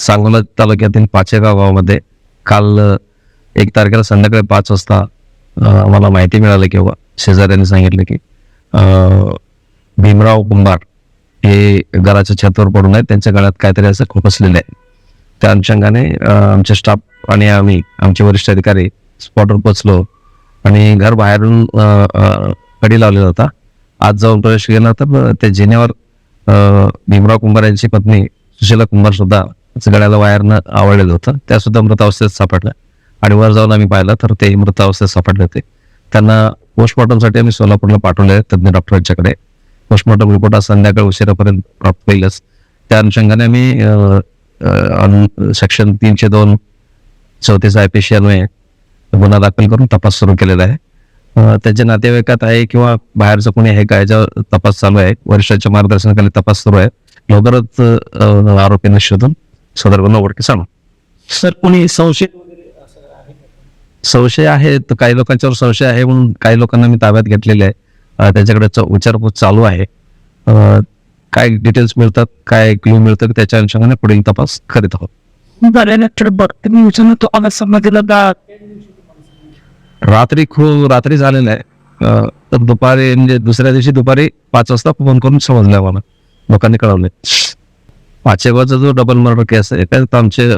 सांगोला तालुक्यातील पाचेगाव गावामध्ये काल एक तारखेला संध्याकाळी पाच वाजता मला आम्हाला माहिती मिळाली किंवा शेजाऱ्यांनी सांगितलं की भीमराव कुंभार हे घराच्या छतावर पडून आहेत. त्यांच्या गळ्यात काहीतरी असं खोपसलेलं आहे. त्या अनुषंगाने आमच्या स्टाफ आणि आम्ही आमचे वरिष्ठ अधिकारी स्पॉटवर पोचलो आणि घर बाहेरून कडी लावलेला होता. आज जाऊन प्रवेश केला तर त्या जिन्यावर भीमराव कुंभार यांची पत्नी सुशीला कुंभार सुद्धा गळ्याला वायरनं आवडलेलं होतं. त्या सुद्धा मृतावस्थेत सापडल्या आणि वर जाऊन आम्ही पाहिलं तर ते मृतावस्थेत सापडले होते. त्यांना पोस्टमॉर्टमसाठी आम्ही सोलापूरला पाठवले तज्ञ तज्ज्ञ डॉक्टरांच्याकडे पोस्टमॉर्टम रिपोर्ट आज संध्याकाळ उशिरापर्यंत प्राप्त होईलच. त्या अनुषंगाने आम्ही सेक्शन तीनशे दोन चौतीस आय पी सी अन्वये गुन्हा दाखल करून तपास सुरू केलेला आहे. त्याच्या नातेवाईकात आहे किंवा बाहेरचं कोणी आहे का याच्यावर तपास चालू आहे. वरिष्ठांच्या मार्गदर्शनाखाली तपास सुरू आहे. लवकरच आरोपींना शोधून सदर गुन्हा उघडकीस आणू सर कोणी संशय संशय आहे तर काही लोकांच्यावर संशय आहे म्हणून काही लोकांना मी ताब्यात घेतलेले आहे. त्यांच्याकडे विचारपूस चालू आहे. काय डिटेल्स मिळतात काय क्ल्यू मिळतं त्याच्या अनुषंगाने पुढील तपास करीत आहोत. रात्री खूप रात्री झालेलं आहे. तर दुपारी म्हणजे दुसऱ्या दिवशी दुपारी पाच वाजता फोन करून समजलं आम्हाला. लोकांनी कळवले पाचेबाचा जो डबल मर्डर केस आहे त्यात आमचे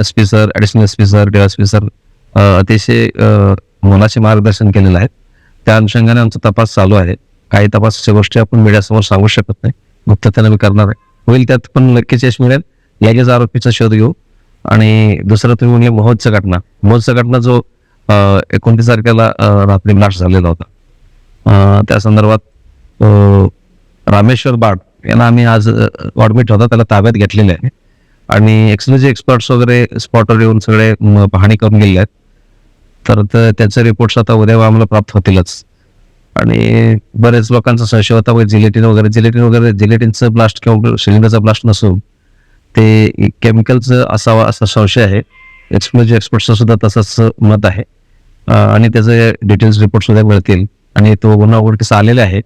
S P sir additional S P sir D S P sir अतिशय अं, मोलाचे मार्गदर्शन केलेलं आहे. त्या अनुषंगाने आमचा तपास चालू आहे. काही तपासाच्या गोष्टी आपण मीडियासमोर सांगू शकत नाही. गुप्ततेने मी करणार आहे. होईल त्यात पण नक्कीच यश मिळेल. लगेच आरोपीचा शोध घेऊ. आणि दुसरं तुम्ही म्हणजे महोत्सव घटना. महोत्सव घटना जो एकोणतीस तारखेला रात्री ब्लास्ट झालेला होता. त्या संदर्भात रामेश्वर बाड यांना आम्ही आज ऍडमिट होता त्याला ताब्यात घेतलेले आहे. आणि एक्सक्लुझिव्ह एक्सपर्ट्स वगैरे स्पॉटवर येऊन सगळे पाहणी करून गेले आहेत. तर त्याचे रिपोर्ट्स आता उद्या आम्हाला प्राप्त होतीलच. आणि बरेच लोकांचा संशय होता वगैरे जिलेटिन वगैरे जिलेटिन वगैरे जिलेटिनचं ब्लास्ट किंवा सिलेंडरचा ब्लास्ट नसून ते केमिकलचं असावा असा संशय आहे. एक्सप्लोजिव्ह एक्सपर्टचं सुद्धा तसंच मत आहे. आणि त्याचे डिटेल्स रिपोर्ट सुद्धा मिळतील. आणि तो गुन्हा उघडकीस आलेला आहे.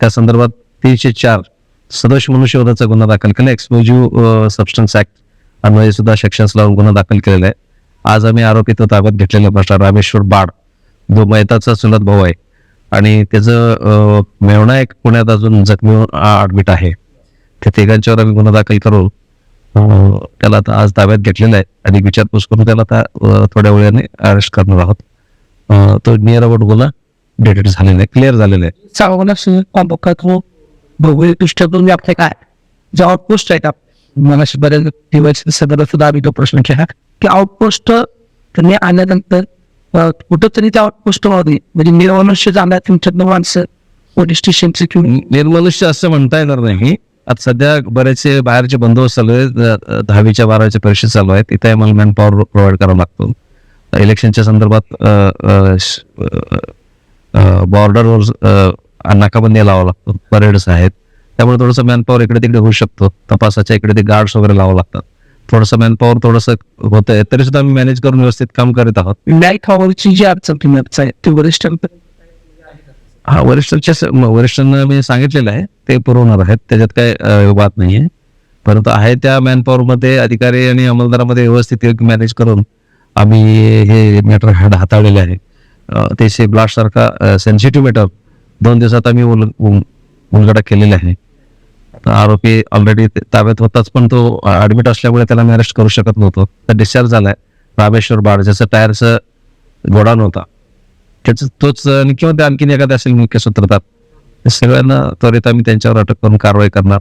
त्या संदर्भात तीनशे चार सदोष मनुष्यवधाचा गुन्हा दाखल केला एक्सप्लोजिव्ह सबस्टन्स ऍक्ट अन्वये सुद्धा सेक्शन्स लावून गुन्हा दाखल केलेला आहे आज आम्ही आरोपी तो ताब्यात घेतलेला भ्रष्टा रामेश्वर बाड जो मैताचा चुलत भाऊ आहे आणि त्याचं मेवणा एक पुण्यात अजून जखमी ऍडमिट आहे त्या तिघांच्यावर आम्ही गुन्हा दाखल करून त्याला आता आज ताब्यात घेतलेला आहे आणि विचारपूस करून त्याला आता थोड्या वेळाने अरेस्ट करणार आहोत तो नियर अबाउट गुन्हा डेटेड झालेला आहे क्लिअर झालेला आहे भौगोलिक दृष्ट्यातून आपले काय? जे आउटपोस्ट आहेत मला बऱ्याच दिवस सदर सुद्धा आम्ही तो प्रश्न केला. की आउटपोस्ट त्यांनी आल्यानंतर कुठंतरी त्या आउटपोस्टमध्ये म्हणजे निर्मनुष्य जाणार तुमच्यातनं माणसं पोलीस स्टेशनचे किंवा निर्मनुष्य असं म्हणता येणार नाही. आता सध्या बरेचसे बाहेरचे बंदोबस्त चालू आहेत दहावीच्या बारावीच्या परीक्षा चालू आहेत. इथे आम्हाला मॅन पॉवर प्रोव्हाइड करावा लागतो. इलेक्शनच्या संदर्भात बॉर्डरवर नाकाबंदी लावा लागतो. परेड्स आहेत त्यामुळे थोडंसं मॅन पॉवर इकडे तिकडे होऊ शकतो. तपासाच्या इकडे ते गार्ड्स वगैरे लावावं लागतात. थोडंसं मॅन पॉवर थोडंसं होतंय. तरी सुद्धा आम्ही मॅनेज करून व्यवस्थित काम करीत आहोत. लाइट हॉवरची जी तुम्ही आहे ते वरिष्ठ हा वरिष्ठांच्या वरिष्ठांना मी सांगितलेलं आहे. ते पुरवणार आहेत. त्याच्यात काय बात नाहीये. परंतु आहे त्या मॅनपॉवर मध्ये अधिकारी आणि अंमलदारामध्ये व्यवस्थित मॅनेज करून आम्ही हे मॅटर हाताळलेले आहे. अतिशय ब्लास्ट सारखा सेन्सिटिव्ह मॅटर दोन दिवसात आम्ही उल उलगडा केलेला आहे. आरोपी ऑलरेडी ताब्यात होताच पण तो ऍडमिट असल्यामुळे त्याला मी अरेस्ट करू शकत नव्हतो. तर डिस्चार्ज झालाय. रामेश्वर बाड ज्याचं टायरचं गोडाऊन होता. त्याच तोच आणि किंवा ते आणखीन एखादा असेल मुख्य सूत्रधार. सगळ्यांना त्वरित आम्ही त्यांच्यावर अटक करून कारवाई करणार.